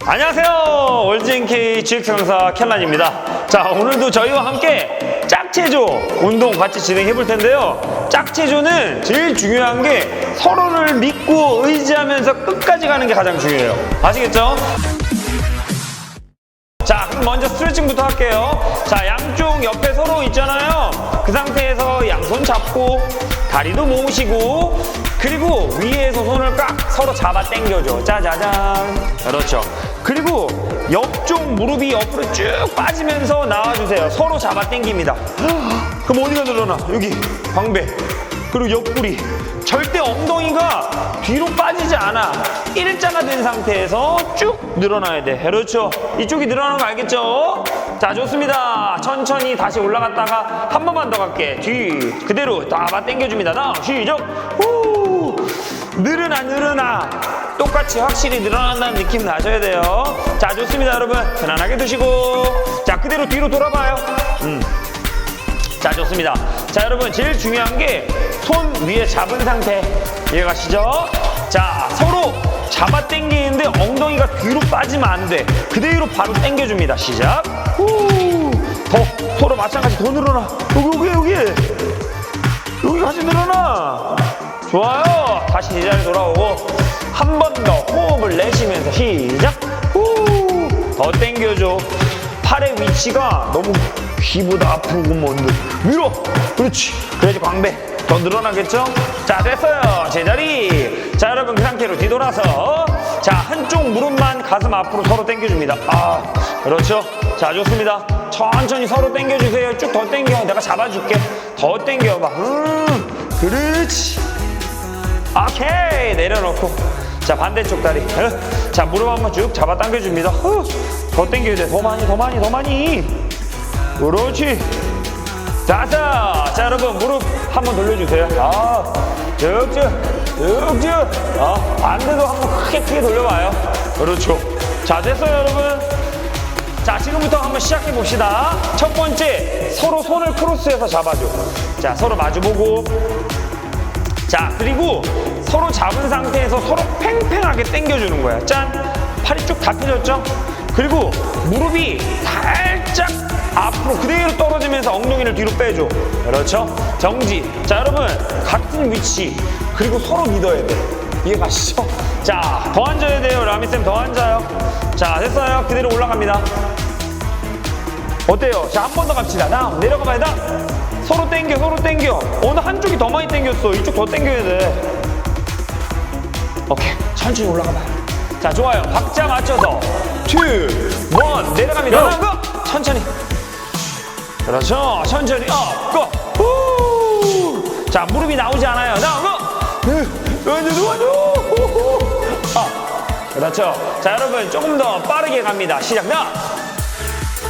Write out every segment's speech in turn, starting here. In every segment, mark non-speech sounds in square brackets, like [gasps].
안녕하세요. 월진K 강사 켈란입니다. 자, 오늘도 저희와 함께 짝체조 운동 같이 진행해 볼 텐데요. 짝체조는 제일 중요한 게 서로를 믿고 의지하면서 끝까지 가는 게 가장 중요해요. 아시겠죠? 자, 그럼 먼저 스트레칭부터 할게요. 자, 양쪽 옆에 서로 있잖아요. 그 상태에서 양손 잡고, 다리도 모으시고, 그리고 위에서 손을 깍 서로 잡아 당겨줘. 짜자잔. 그렇죠. 그리고 옆쪽 무릎이 옆으로 쭉 빠지면서 나와주세요. 서로 잡아 당깁니다. [gasps] 그럼 어디가 늘어나? 여기, 광배. 그리고 옆구리. 절대 엉덩이가 뒤로 빠지지 않아. 일자가 된 상태에서 쭉 늘어나야 돼. 그렇죠. 이쪽이 늘어나는 거 알겠죠? 자, 좋습니다. 천천히 다시 올라갔다가 한 번만 더 갈게. 뒤. 그대로 다바 당겨줍니다. 나 시작. 후. 늘어나, 늘어나. 똑같이 확실히 늘어난다는 느낌 나셔야 돼요. 자, 좋습니다, 여러분. 편안하게 두시고. 자, 그대로 뒤로 돌아봐요. 음. 자 좋습니다 자 여러분 제일 중요한 게 손 위에 잡은 상태 이해가시죠? 자 서로 잡아 당기는데 엉덩이가 뒤로 빠지면 안돼 그대로 바로 당겨줍니다 시작 후 더 서로 마찬가지 더 늘어나 여기 여기 여기 여기 같이 늘어나 좋아요 다시 제자리 돌아오고 한 번 더 호흡을 내쉬면서 시작 후 더 당겨줘 팔의 위치가 너무 귀보다 앞으로 돼. 위로! 그렇지. 그래야지 광배. 더 늘어나겠죠? 자, 됐어요. 제자리. 자, 여러분 그 상태로 뒤돌아서. 자, 한쪽 무릎만 가슴 앞으로 서로 당겨줍니다. 아, 그렇죠. 자, 좋습니다. 천천히 서로 당겨주세요. 쭉 더 당겨. 내가 잡아줄게. 더 당겨봐. 음, 그렇지. 오케이. 내려놓고. 자, 반대쪽 다리. 어? 자, 무릎 한번 쭉 잡아 당겨줍니다. 후. 더 당겨야 돼. 더 많이, 더 많이, 더 많이. 그렇지. 다섯. 자, 여러분, 무릎 한번 돌려주세요. 아, 쭉쭉, 쭉쭉. 아, 반대도 한번 크게 크게 돌려봐요. 그렇죠. 자, 됐어요, 여러분. 자, 지금부터 한번 시작해 봅시다. 첫 번째, 서로 손을 크로스해서 잡아줘. 자, 서로 마주보고. 자, 그리고 서로 잡은 상태에서 서로 팽팽하게 당겨주는 거야. 짠! 팔이 쭉 다 펴졌죠? 그리고 무릎이 살짝 앞으로 그대로 떨어지면서 엉덩이를 뒤로 빼줘. 그렇죠? 정지. 자, 여러분, 같은 위치. 그리고 서로 믿어야 돼. 이해 가시죠? 자, 더 앉아야 돼요. 라미쌤 더 앉아요. 자, 됐어요. 그대로 올라갑니다. 어때요? 자, 한 번 더 갑시다. 나 내려가 봐야 돼. 서로 당겨, 서로 당겨. 어느 한쪽이 더 많이 당겼어. 이쪽 더 당겨야 돼. 오케이. 천천히 올라가 봐요. 자, 좋아요. 박자 맞춰서. 2, 1. 내려갑니다. 하나, 고! 천천히. 그렇죠. 천천히. 업, 고! 후! 자, 무릎이 나오지 않아요. 나, 고! 왼쪽 도와줘! 후후. 업. 그렇죠. 자, 여러분, 조금 더 빠르게 갑니다. 시작. 나!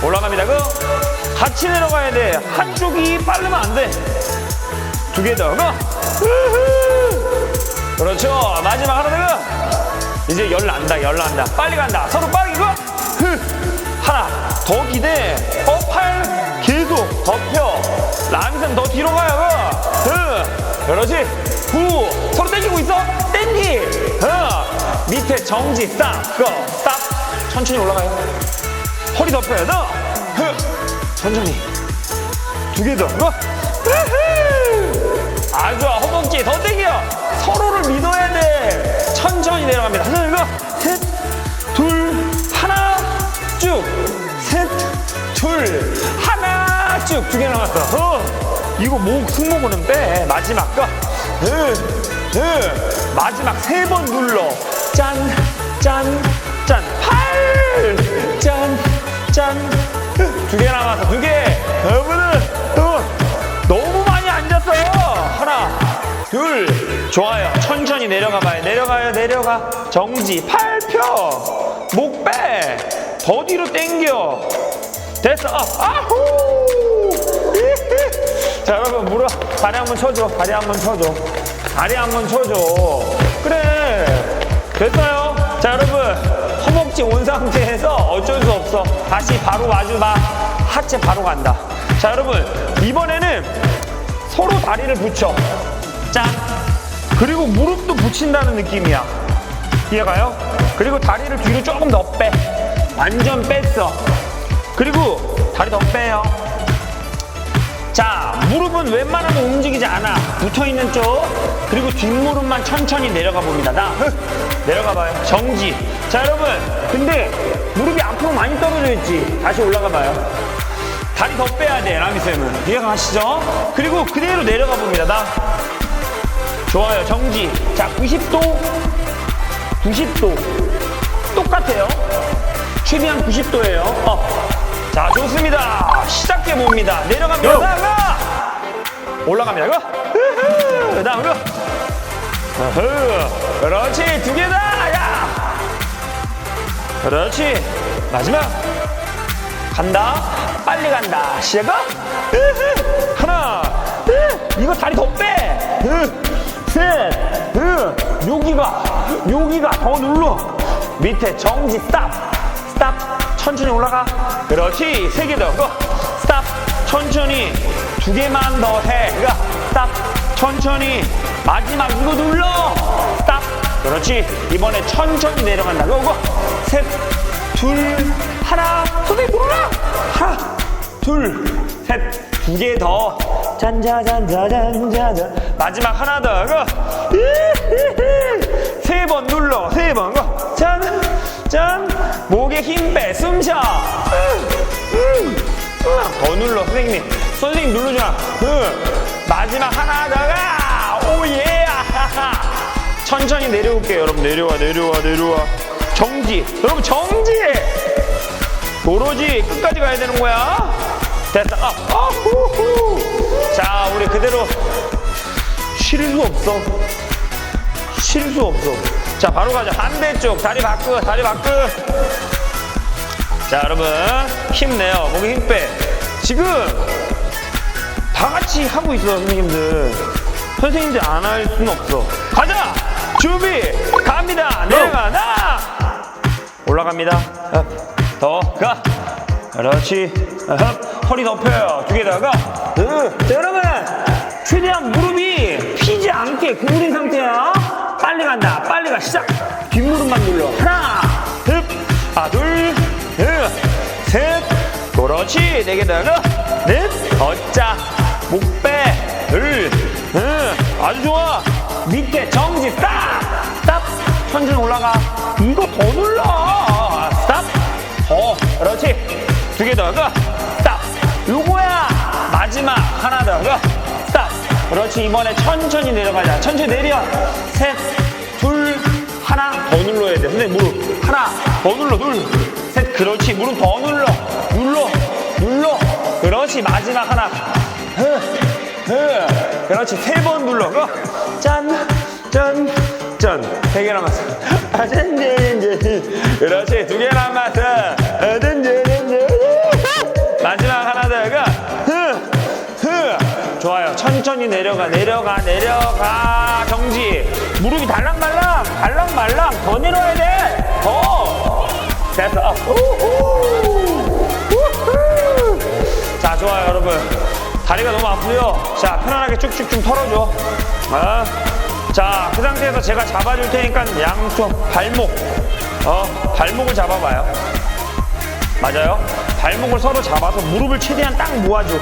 올라갑니다. 그 같이 내려가야 돼. 한쪽이 빠르면 안 돼. 두 개 더. 고! 우후. 그렇죠. 마지막 하나 더. 이제 열 난다. 열 난다. 빨리 간다. 서로 빠르게 고! 흐. 하나. 더 기대. 어, 팔. 계속 더 펴. 람선 더 뒤로 가요. 그. 흐. 그렇지. 후. 서로 당기고 있어. 당기. 흐. 밑에 정지. 싹. 고. 싹. 천천히 올라가요. 허리 더 펴요. 더. 흐. 천천히. 두 개 더. 고. 으흐. 아 좋아. 허벅지 더 당겨. 서로를 믿어야 돼. 천천히 내려갑니다. 하나, 이거. 셋, 둘, 하나, 쭉. 셋, 둘, 하나, 쭉. 두 개 남았어. 어. 이거 목, 승모근은 빼. 마지막 거. 으, 으. 마지막 세 번 눌러. 짠, 짠, 짠. 팔. 짠, 짠. 두 개 남았어. 두 개. 여러분은 어, 너무 많이 앉았어요. 하나, 둘. 좋아요. 천천히 내려가 봐요. 내려가요. 내려가. 정지. 팔 펴. 목 빼. 더 뒤로 당겨. 됐어. 아, 아후. [laughs] 자, 여러분, 무릎, 다리 한번 쳐줘. 다리 한번 쳐줘. 다리 한번 쳐줘. 그래. 됐어요. 자, 여러분. 허벅지 온 상태에서 어쩔 수 없어. 다시 바로 마주 봐. 하체 바로 간다. 자, 여러분. 이번에는 서로 다리를 붙여. 짠. 그리고 무릎도 붙인다는 느낌이야. 이해가요? 그리고 다리를 뒤로 조금 더 빼. 완전 뺐어. 그리고 다리 더 빼요. 자, 무릎은 웬만하면 움직이지 않아. 붙어 있는 쪽. 그리고 뒷무릎만 천천히 내려가 봅니다. 나 내려가 봐요. 정지. 자, 여러분. 근데 무릎이 앞으로 많이 떨어져 있지. 다시 올라가 봐요. 다리 더 빼야 돼, 라미쌤은. 이해가 가시죠? 그리고 그대로 내려가 봅니다. 나 좋아요. 정지. 자, 90도. 90도. 똑같아요. 최대한 90도예요. 어. 자, 좋습니다. 시작해 봅니다. 내려갑니다. 나가! 올라갑니다. 이거. 으흐. 다음 이거. 어흐. 그렇지. 두 개다. 야. 그렇지. 마지막. 간다. 빨리 간다. 시작아. 으흐. 하나. 으. 이거 다리 더 빼. 으. 셋. 으. 여기가. 여기가 더 눌러. 밑에 정지 스탑. 천천히 올라가. 그렇지. 세 개 더. 고. 스탑. 천천히. 두 개만 더 해. 가. 스탑. 천천히. 마지막 이거 눌러. 스탑. 그렇지. 이번에 천천히 내려간다. 고고. 셋. 둘. 하나. 선생님 눌러라. 하나. 둘. 셋. 두 개 더. 짠자잔자잔자잔. 마지막 하나 더. 고. [laughs] 세 번 눌러. 세 번. 고. 짠. 짠. 목에 힘 빼. 숨 쉬어. 더 눌러. 선생님. 선생님 누르잖아. 마지막 하나 더가. 오 예. 천천히 내려올게요. 여러분 내려와 내려와 내려와. 정지. 여러분 정지. 도로지 끝까지 가야 되는 거야. 됐다. 아, 아, 후후. 자, 우리 그대로 쉴 수 없어. 쉴 수 없어. 자, 바로 가자. 반대쪽 다리 바꾸, 다리 바꾸. 자, 여러분 힘내요. 목에 힘 빼. 지금 다 같이 하고 있어, 선생님들. 선생님들 안 할 수는 없어. 가자. 준비. 갑니다. 내려가. 나. 올라갑니다. 업. 더 가. 그렇지. 업. 허리 높여요. 두 개 더 가. 으. 자, 여러분. 최대한 무릎이 피지 않게 구부린 상태야. 빨리 간다. 빨리 가. 시작. 뒷무릎만 눌러. 하나. 흡. 하나, 둘. 으. 셋. 그렇지. 네 개 더 가. 넷. 걷자. 목 빼. 둘. 으. 아주 좋아. 밑에 정지. 스탑. 스탑. 천천히 올라가. 이거 더 눌러. 더. 그렇지. 두 개 더. 가. 스탑. 요거야. 마지막. 하나 더. 가. 스탑. 그렇지. 이번에 천천히 내려가자. 천천히 내려. 셋. 둘. 하나. 더 눌러야 돼. 선생님 무릎. 하나. 더 눌러. 둘. 셋. 그렇지. 무릎 더 눌러. 눌러. 눌러. 그렇지. 마지막 하나. 흐. 흐. 그렇지. 세 번 눌러. 고. 짠. 짠. 짠. 세개 남았어. 아, [laughs] 짠, 짠, 짠. 그렇지. 마지막 하나 더가. 흐. 흐. 좋아요. 천천히 내려가, 내려가, 내려가. 정지. 무릎이 달랑말랑, 달랑말랑. 더 내려야 돼. 더. 됐어. 자, 좋아요, 여러분. 다리가 너무 아프죠? 자, 편안하게 쭉쭉 좀 털어줘. 아. 자, 그 상태에서 제가 잡아줄 테니까 양쪽 발목, 어, 발목을 잡아봐요. 맞아요? 발목을 서로 잡아서 무릎을 최대한 딱 모아줘.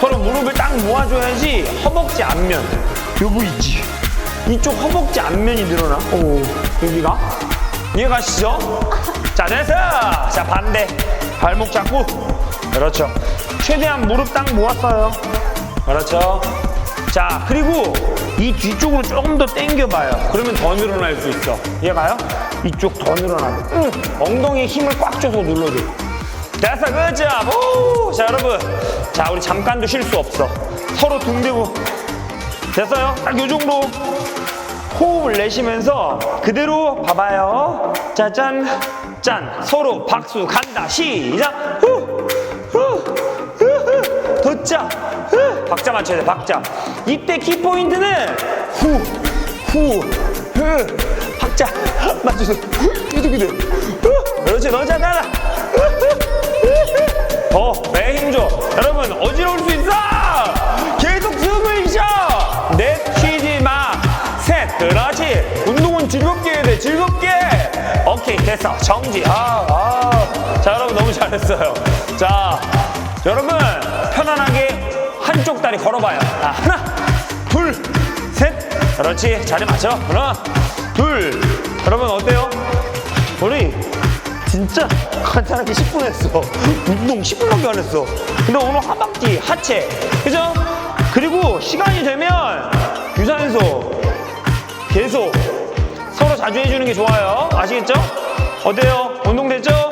서로 무릎을 딱 모아줘야지 허벅지 앞면. 요 부위지. 이쪽 허벅지 앞면이 늘어나. 오, 여기가. 이해가 시죠? [laughs] 자, 됐어! 자, 반대. 발목 잡고. 그렇죠. 최대한 무릎 딱 모았어요. 그렇죠. 자, 그리고 이 뒤쪽으로 조금 더 당겨봐요. 그러면 더 늘어날 수 있어. 이해가요? 이쪽 더 늘어나고. 응. 엉덩이에 힘을 꽉 줘서 눌러줘. 됐어? 오! 자, 여러분. 자, 우리 잠깐도 쉴 수 없어. 서로 등 대고. 됐어요? 딱 요 정도. 호흡을 내쉬면서 그대로 봐봐요. 자, 짠, 짠. 서로 박수 간다. 시작. 후, 후, 후. 박자 맞춰야 돼, 박자. 이때 키포인트는 후, 후, 후. 박자 맞춰서. 후. 그렇지, 너자 나가. 더, 매힘 줘. 여러분, 어지러울 수 있어! 계속 숨을 쉬어! 넷, 쉬지 마. 셋, 그렇지. 운동은 즐겁게 해야 돼, 즐겁게! 됐어. 정지. 아, 아. 자, 여러분 너무 잘했어요. 자, 여러분 편안하게 한쪽 다리 걸어봐요. 자, 하나, 둘, 셋. 그렇지. 자리 맞춰. 하나, 둘. 여러분 어때요? 우리 진짜 간단하게 10분 했어. 운동 10분밖에 안 했어. 근데 오늘 하박기, 하체. 그죠? 그리고 시간이 되면 유산소 계속 서로 자주 해주는 게 좋아요. 아시겠죠? 어때요? 운동 됐죠?